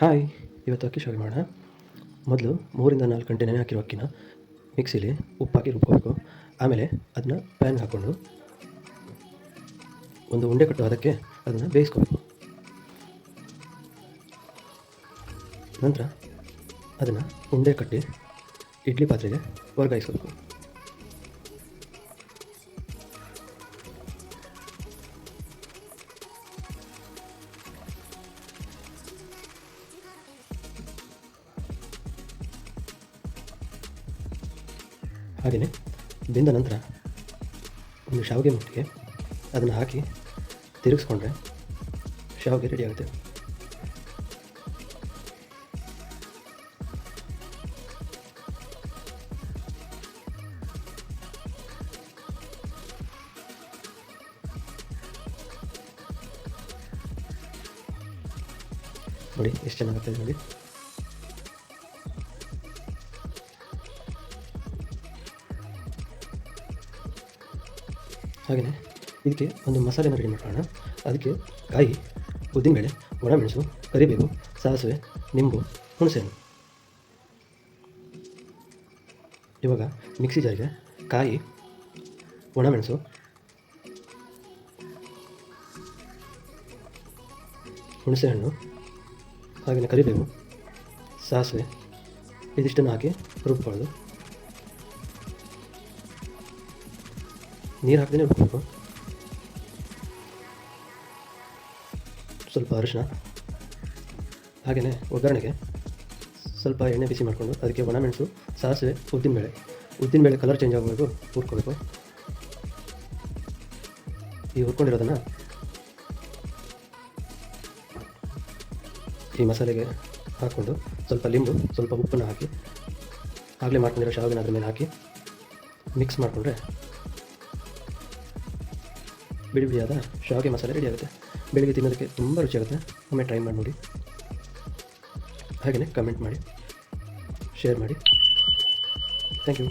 Hi ಇವತ್ತು ಅಕ್ಕಿ ಶಾವಿಗೆ ಮಾಡೋಣ? ಮೊದಲು ಮೂರಿಂದ ನಾಲ್ಕು ಗಂಟೆ ನೆನೆ ಹಾಕಿರೋ ಅಕ್ಕಿನ ಮಿಕ್ಸಿಲಿ ಉಪ್ಪಾಕಿ ರುಬ್ಕೋಬೇಕು. ಆಮೇಲೆ ಅದನ್ನ ಪ್ಯಾನ್ಗೆ ಹಾಕ್ಕೊಂಡು ಒಂದು ಉಂಡೆ ಕಟ್ಟು ಅದಕ್ಕೆ ಅದನ್ನು ಬೇಯಿಸ್ಕೋಬೇಕು. ನಂತರ ಅದನ್ನು ಉಂಡೆ ಕಟ್ಟಿ ಇಡ್ಲಿ ಪಾತ್ರೆಗೆ ವರ್ಗಾಯಿಸ್ಕೋಬೇಕು. ಹಾಗೆಯೇ ಬೆಂದ ನಂತರ ಒಂದು ಶಾವಿಗೆ ಮುಟ್ಟಿಗೆ ಅದನ್ನು ಹಾಕಿ ತಿರುಗಿಸ್ಕೊಂಡ್ರೆ ಶಾವಿಗೆ ರೆಡಿ ಆಗುತ್ತೆ. ನೋಡಿ, ಎಷ್ಟು ಚೆನ್ನಾಗುತ್ತೆ ನೋಡಿ. ಹಾಗೆಯೇ ಇದಕ್ಕೆ ಒಂದು ಮಸಾಲೆ ರೆಡಿ ಮಾಡೋಣ ಅದಕ್ಕೆ ಕಾಯಿ, ಉದ್ದಿನಬೇಳೆ, ಒಣಮೆಣಸು, ಕರಿಬೇವು, ಸಾಸಿವೆ, ನಿಂಬು, ಹುಣಸೆಹಣ್ಣು. ಇವಾಗ ಮಿಕ್ಸಿ ಜಾರಿಗೆ ಕಾಯಿ, ಒಣಮೆಣಸು, ಹುಣಸೆಹಣ್ಣು ಹಾಗೆಯೇ ಕರಿಬೇವು, ಸಾಸಿವೆ, ಇದಿಷ್ಟನ್ನು ಹಾಕಿ ರುಬ್ಕೊಳ್ಳೋದು. ನೀರು ಹಾಕ್ದೇ ಹುಡ್ಕೋಬೇಕು ಸ್ವಲ್ಪ ಅರಿಶಿನ. ಹಾಗೆಯೇ ಒಗ್ಗರಣೆಗೆ ಸ್ವಲ್ಪ ಎಣ್ಣೆ ಬಿಸಿ ಮಾಡಿಕೊಂಡು ಅದಕ್ಕೆ ಒಣಮೆಣಸು ಸಾಸಿವೆ, ಉದ್ದಿನಬೇಳೆ. ಉದ್ದಿನಬೇಳೆ ಕಲರ್ ಚೇಂಜ್ ಆಗಬೇಕು ಹುರ್ಕೋಬೇಕು. ಈ ಹುರ್ಕೊಂಡಿರೋದನ್ನು ಈ ಮಸಾಲೆಗೆ ಹಾಕ್ಕೊಂಡು ಸ್ವಲ್ಪ ಲಿಂಬು, ಸ್ವಲ್ಪ ಉಪ್ಪನ್ನು ಹಾಕಿ, ಆಗಲೇ ಮಾಡ್ಕೊಂಡಿರೋ ಶಾವಿನ ಅದ್ರ ಮೇಲೆ ಹಾಕಿ ಮಿಕ್ಸ್ ಮಾಡಿಕೊಂಡ್ರೆ ಬಿಡಿ ಬಿಡಿಯಾದ ಶಾವಿಗೆ ಮಸಾಲೆ ರೆಡಿ ಆಗುತ್ತೆ. ಬೆಳಿಗ್ಗೆ ತಿನ್ನೋದಕ್ಕೆ ತುಂಬ ರುಚಿಯಾಗುತ್ತೆ ಒಮ್ಮೆ ಟ್ರೈ ಮಾಡಿ ನೋಡಿ. ಹಾಗೆಯೇ ಕಮೆಂಟ್ ಮಾಡಿ ಶೇರ್ ಮಾಡಿ. Thank you